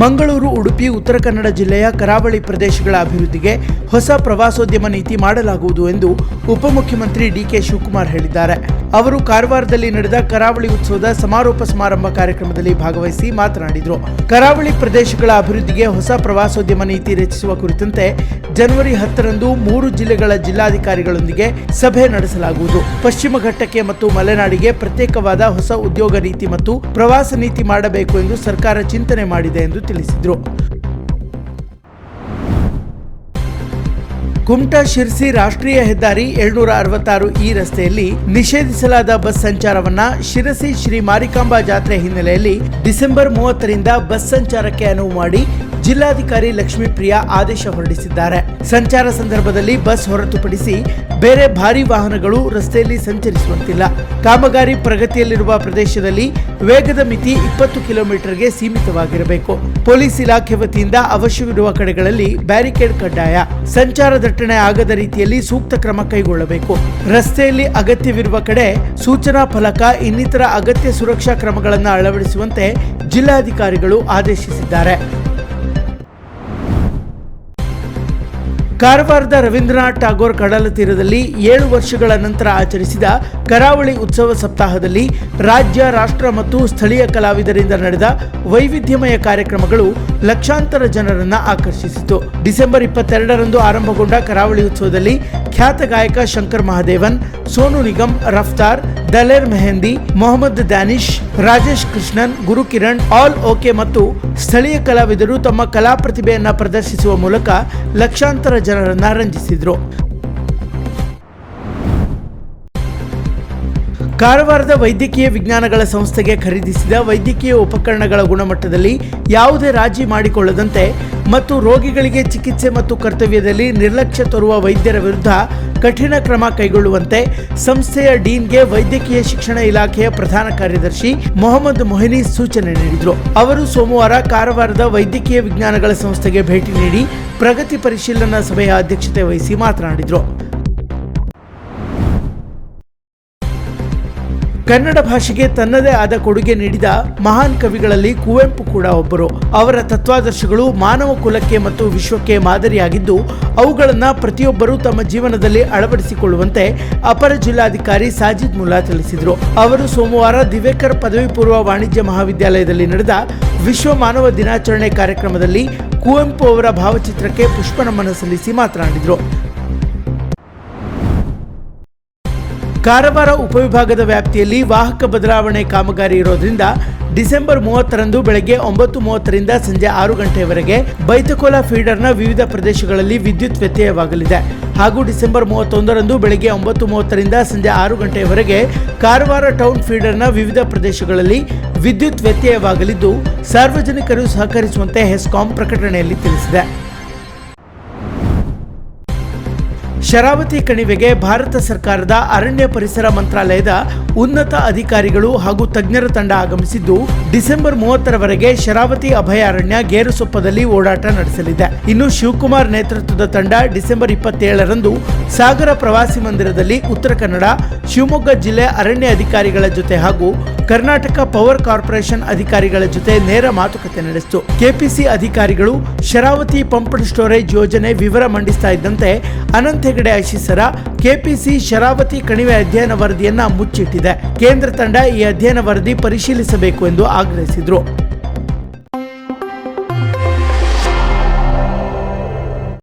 ಮಂಗಳೂರು, ಉಡುಪಿ, ಉತ್ತರ ಕನ್ನಡ ಜಿಲ್ಲೆಯ ಕರಾವಳಿ ಪ್ರದೇಶಗಳ ಅಭಿವೃದ್ಧಿಗೆ ಹೊಸ ಪ್ರವಾಸೋದ್ಯಮ ನೀತಿ ಮಾಡಲಾಗುವುದು ಎಂದು ಉಪಮುಖ್ಯಮಂತ್ರಿ ಡಿಕೆ ಶಿವಕುಮಾರ್ ಹೇಳಿದ್ದಾರೆ. ಅವರು ಕಾರವಾರದಲ್ಲಿ ನಡೆದ ಕರಾವಳಿ ಉತ್ಸವದ ಸಮಾರೋಪ ಸಮಾರಂಭ ಕಾರ್ಯಕ್ರಮದಲ್ಲಿ ಭಾಗವಹಿಸಿ ಮಾತನಾಡಿದರು. ಕರಾವಳಿ ಪ್ರದೇಶಗಳ ಅಭಿವೃದ್ಧಿಗೆ ಹೊಸ ಪ್ರವಾಸೋದ್ಯಮ ನೀತಿ ರಚಿಸುವ ಕುರಿತಂತೆ ಜನವರಿ ಹತ್ತರಂದು ಮೂರು ಜಿಲ್ಲೆಗಳ ಜಿಲ್ಲಾಧಿಕಾರಿಗಳೊಂದಿಗೆ ಸಭೆ ನಡೆಸಲಾಗುವುದು. ಪಶ್ಚಿಮ ಘಟ್ಟಕ್ಕೆ ಮತ್ತು ಮಲೆನಾಡಿಗೆ ಪ್ರತ್ಯೇಕವಾದ ಹೊಸ ಉದ್ಯೋಗ ನೀತಿ ಮತ್ತು ಪ್ರವಾಸ ನೀತಿ ಮಾಡಬೇಕು ಎಂದು ಸರ್ಕಾರ ಚಿಂತನೆ ಮಾಡಿದೆ ಎಂದು ತಿಳಿಸಿದರು. ಕುಮಟಾ ಶಿರ್ಸಿ ರಾಷ್ಟ್ರೀಯ ಹೆದ್ದಾರಿ ಏಳ್ನೂರ ಅರವತ್ತಾರು ಈ ರಸ್ತೆಯಲ್ಲಿ ನಿಷೇಧಿಸಲಾದ ಬಸ್ ಸಂಚಾರವನ್ನ ಶಿರಸಿ ಶ್ರೀ ಮಾರಿಕಾಂಬಾ ಜಾತ್ರೆ ಹಿನ್ನೆಲೆಯಲ್ಲಿ ಡಿಸೆಂಬರ್ ಮೂವತ್ತರಿಂದ ಬಸ್ ಸಂಚಾರಕ್ಕೆ ಅನುವು ಮಾಡಿ ಜಿಲ್ಲಾಧಿಕಾರಿ ಲಕ್ಷ್ಮೀಪ್ರಿಯಾ ಆದೇಶ ಹೊರಡಿಸಿದ್ದಾರೆ. ಸಂಚಾರ ಸಂದರ್ಭದಲ್ಲಿ ಬಸ್ ಹೊರತುಪಡಿಸಿ ಬೇರೆ ಭಾರಿ ವಾಹನಗಳು ರಸ್ತೆಯಲ್ಲಿ ಸಂಚರಿಸುವಂತಿಲ್ಲ. ಕಾಮಗಾರಿ ಪ್ರಗತಿಯಲ್ಲಿರುವ ಪ್ರದೇಶದಲ್ಲಿ ವೇಗದ ಮಿತಿ ಇಪ್ಪತ್ತು ಕಿಲೋಮೀಟರ್ಗೆ ಸೀಮಿತವಾಗಿರಬೇಕು. ಪೊಲೀಸ್ ಇಲಾಖೆ ವತಿಯಿಂದ ಅವಶ್ಯವಿರುವ ಕಡೆಗಳಲ್ಲಿ ಬ್ಯಾರಿಕೇಡ್ ಕಡ್ಡಾಯ. ಸಂಚಾರ ದಟ್ಟಣೆ ಆಗದ ರೀತಿಯಲ್ಲಿ ಸೂಕ್ತ ಕ್ರಮ ಕೈಗೊಳ್ಳಬೇಕು. ರಸ್ತೆಯಲ್ಲಿ ಅಗತ್ಯವಿರುವ ಕಡೆ ಸೂಚನಾ ಫಲಕ, ಇನ್ನಿತರ ಅಗತ್ಯ ಸುರಕ್ಷಾ ಕ್ರಮಗಳನ್ನು ಅಳವಡಿಸುವಂತೆ ಜಿಲ್ಲಾಧಿಕಾರಿಗಳು ಆದೇಶಿಸಿದ್ದಾರೆ. ಕಾರವಾರದ ರವೀಂದ್ರನಾಥ್ ಟಾಗೋರ್ ಕಡಲ ತೀರದಲ್ಲಿ ಏಳು ವರ್ಷಗಳ ನಂತರ ಆಚರಿಸಿದ ಕರಾವಳಿ ಉತ್ಸವ ಸಪ್ತಾಹದಲ್ಲಿ ರಾಜ್ಯ, ರಾಷ್ಟ್ರ ಮತ್ತು ಸ್ಥಳೀಯ ಕಲಾವಿದರಿಂದ ನಡೆದ ವೈವಿಧ್ಯಮಯ ಕಾರ್ಯಕ್ರಮಗಳು ಲಕ್ಷಾಂತರ ಜನರನ್ನು ಆಕರ್ಷಿಸಿತು. ಡಿಸೆಂಬರ್ ಇಪ್ಪತ್ತೆರಡರಂದು ಆರಂಭಗೊಂಡ ಕರಾವಳಿ ಉತ್ಸವದಲ್ಲಿ ಖ್ಯಾತ ಗಾಯಕ ಶಂಕರ್ ಮಹಾದೇವನ್, ಸೋನು ನಿಗಮ್, ರಫ್ತಾರ್ ದಲೇರ್ ಮೆಹಂದಿ, ಮೊಹಮ್ಮದ್ ದಾನಿಶ್, ರಾಜೇಶ್ ಕೃಷ್ಣನ್ ಗುರು ಕಿರಣ್ ಆಲ್ ಓಕೆ ಮತ್ತು ಸ್ಥಳೀಯ ಕಲಾವಿದರು ತಮ್ಮ ಕಲಾ ಪ್ರತಿಭೆಯನ್ನ ಪ್ರದರ್ಶಿಸುವ ಮೂಲಕ ಲಕ್ಷಾಂತರ ಜನರನ್ನ ರಂಜಿಸಿದ್ರು. ಕಾರವಾರದ ವೈದ್ಯಕೀಯ ವಿಜ್ಞಾನಗಳ ಸಂಸ್ಥೆಗೆ ಖರೀದಿಸಿದ ವೈದ್ಯಕೀಯ ಉಪಕರಣಗಳ ಗುಣಮಟ್ಟದಲ್ಲಿ ಯಾವುದೇ ರಾಜಿ ಮಾಡಿಕೊಳ್ಳದಂತೆ ಮತ್ತು ರೋಗಿಗಳಿಗೆ ಚಿಕಿತ್ಸೆ ಮತ್ತು ಕರ್ತವ್ಯದಲ್ಲಿ ನಿರ್ಲಕ್ಷ್ಯ ತೋರುವ ವೈದ್ಯರ ವಿರುದ್ಧ ಕಠಿಣ ಕ್ರಮ ಕೈಗೊಳ್ಳುವಂತೆ ಸಂಸ್ಥೆಯ ಡೀನ್ಗೆ ವೈದ್ಯಕೀಯ ಶಿಕ್ಷಣ ಇಲಾಖೆಯ ಪ್ರಧಾನ ಕಾರ್ಯದರ್ಶಿ ಮೊಹಮ್ಮದ್ ಮೊಹಿನಿ ಸೂಚನೆ ನೀಡಿದರು. ಅವರು ಸೋಮವಾರ ಕಾರವಾರದ ವೈದ್ಯಕೀಯ ವಿಜ್ಞಾನಗಳ ಸಂಸ್ಥೆಗೆ ಭೇಟಿ ನೀಡಿ ಪ್ರಗತಿ ಪರಿಶೀಲನಾ ಸಭೆಯ ಅಧ್ಯಕ್ಷತೆ ವಹಿಸಿ ಮಾತನಾಡಿದರು. ಕನ್ನಡ ಭಾಷೆಗೆ ತನ್ನದೇ ಆದ ಕೊಡುಗೆ ನೀಡಿದ ಮಹಾನ್ ಕವಿಗಳಲ್ಲಿ ಕುವೆಂಪು ಕೂಡ ಒಬ್ಬರು. ಅವರ ತತ್ವಾದರ್ಶಗಳು ಮಾನವ ಕುಲಕ್ಕೆ ಮತ್ತು ವಿಶ್ವಕ್ಕೆ ಮಾದರಿಯಾಗಿದ್ದು, ಅವುಗಳನ್ನು ಪ್ರತಿಯೊಬ್ಬರೂ ತಮ್ಮ ಜೀವನದಲ್ಲಿ ಅಳವಡಿಸಿಕೊಳ್ಳುವಂತೆ ಅಪರ ಜಿಲ್ಲಾಧಿಕಾರಿ ಸಾಜಿದ್ ಮುಲ್ಲಾ ತಿಳಿಸಿದರು. ಅವರು ಸೋಮವಾರ ದಿವೇಕರ್ ಪದವಿ ಪೂರ್ವ ವಾಣಿಜ್ಯ ಮಹಾವಿದ್ಯಾಲಯದಲ್ಲಿ ನಡೆದ ವಿಶ್ವ ಮಾನವ ದಿನಾಚರಣೆ ಕಾರ್ಯಕ್ರಮದಲ್ಲಿ ಕುವೆಂಪು ಅವರ ಭಾವಚಿತ್ರಕ್ಕೆ ಪುಷ್ಪ ನಮನ ಸಲ್ಲಿಸಿ ಮಾತನಾಡಿದರು. ಕಾರವಾರ ಉಪವಿಭಾಗದ ವ್ಯಾಪ್ತಿಯಲ್ಲಿ ವಾಹಕ ಬದಲಾವಣೆ ಕಾಮಗಾರಿ ಇರೋದ್ರಿಂದ ಡಿಸೆಂಬರ್ ಮೂವತ್ತರಂದು ಬೆಳಗ್ಗೆ ಒಂಬತ್ತು ಮೂವತ್ತರಿಂದ ಸಂಜೆ ಆರು ಗಂಟೆಯವರೆಗೆ ಬೈತಕೋಲ ಫೀಡರ್ನ ವಿವಿಧ ಪ್ರದೇಶಗಳಲ್ಲಿ ವಿದ್ಯುತ್ ವ್ಯತ್ಯಯವಾಗಲಿದೆ. ಹಾಗೂ ಡಿಸೆಂಬರ್ ಮೂವತ್ತೊಂದರಂದು ಬೆಳಗ್ಗೆ ಒಂಬತ್ತು ಮೂವತ್ತರಿಂದ ಸಂಜೆ ಆರು ಗಂಟೆಯವರೆಗೆ ಕಾರವಾರ ಟೌನ್ ಫೀಡರ್ನ ವಿವಿಧ ಪ್ರದೇಶಗಳಲ್ಲಿ ವಿದ್ಯುತ್ ವ್ಯತ್ಯಯವಾಗಲಿದ್ದು, ಸಾರ್ವಜನಿಕರು ಸಹಕರಿಸುವಂತೆ ಹೆಸ್ಕಾಂ ಪ್ರಕಟಣೆಯಲ್ಲಿ ತಿಳಿಸಿದೆ. ಶರಾವತಿ ಕಣಿವೆಗೆ ಭಾರತ ಸರ್ಕಾರದ ಅರಣ್ಯ ಪರಿಸರ ಮಂತ್ರಾಲಯದ ಉನ್ನತ ಅಧಿಕಾರಿಗಳು ಹಾಗೂ ತಜ್ಞರ ತಂಡ ಆಗಮಿಸಿದ್ದು, ಡಿಸೆಂಬರ್ ಮೂವತ್ತರವರೆಗೆ ಶರಾವತಿ ಅಭಯಾರಣ್ಯ ಗೇರುಸೊಪ್ಪದಲ್ಲಿ ಓಡಾಟ ನಡೆಸಲಿದೆ. ಇನ್ನು ಶಿವಕುಮಾರ್ ನೇತೃತ್ವದ ತಂಡ ಡಿಸೆಂಬರ್ ಇಪ್ಪತ್ತೇಳರಂದು ಸಾಗರ ಪ್ರವಾಸಿ ಮಂದಿರದಲ್ಲಿ ಉತ್ತರ ಕನ್ನಡ, ಶಿವಮೊಗ್ಗ ಜಿಲ್ಲೆ ಅರಣ್ಯ ಅಧಿಕಾರಿಗಳ ಜೊತೆ ಹಾಗೂ ಕರ್ನಾಟಕ ಪವರ್ ಕಾರ್ಪೊರೇಷನ್ ಅಧಿಕಾರಿಗಳ ಜೊತೆ ನೇರ ಮಾತುಕತೆ ನಡೆಸಿತು. ಕೆಪಿಸಿ ಅಧಿಕಾರಿಗಳು ಶರಾವತಿ ಪಂಪ್ಡ್ ಸ್ಟೋರೇಜ್ ಯೋಜನೆ ವಿವರ ಮಂಡಿಸ್ತಾ ಇದ್ದಂತೆ ಅನಂತ್ ಹೆಗಡೆ ಆಶೀಸರ ಕೆಪಿಸಿ ಶರಾವತಿ ಕಣಿವೆ ಅಧ್ಯಯನ ವರದಿಯನ್ನ ಮುಚ್ಚಿಟ್ಟಿದೆ. ಕೇಂದ್ರ ತಂಡ ಈ ಅಧ್ಯಯನ ವರದಿ ಪರಿಶೀಲಿಸಬೇಕು ಎಂದು ಆಗ್ರಹಿಸಿದ್ರು.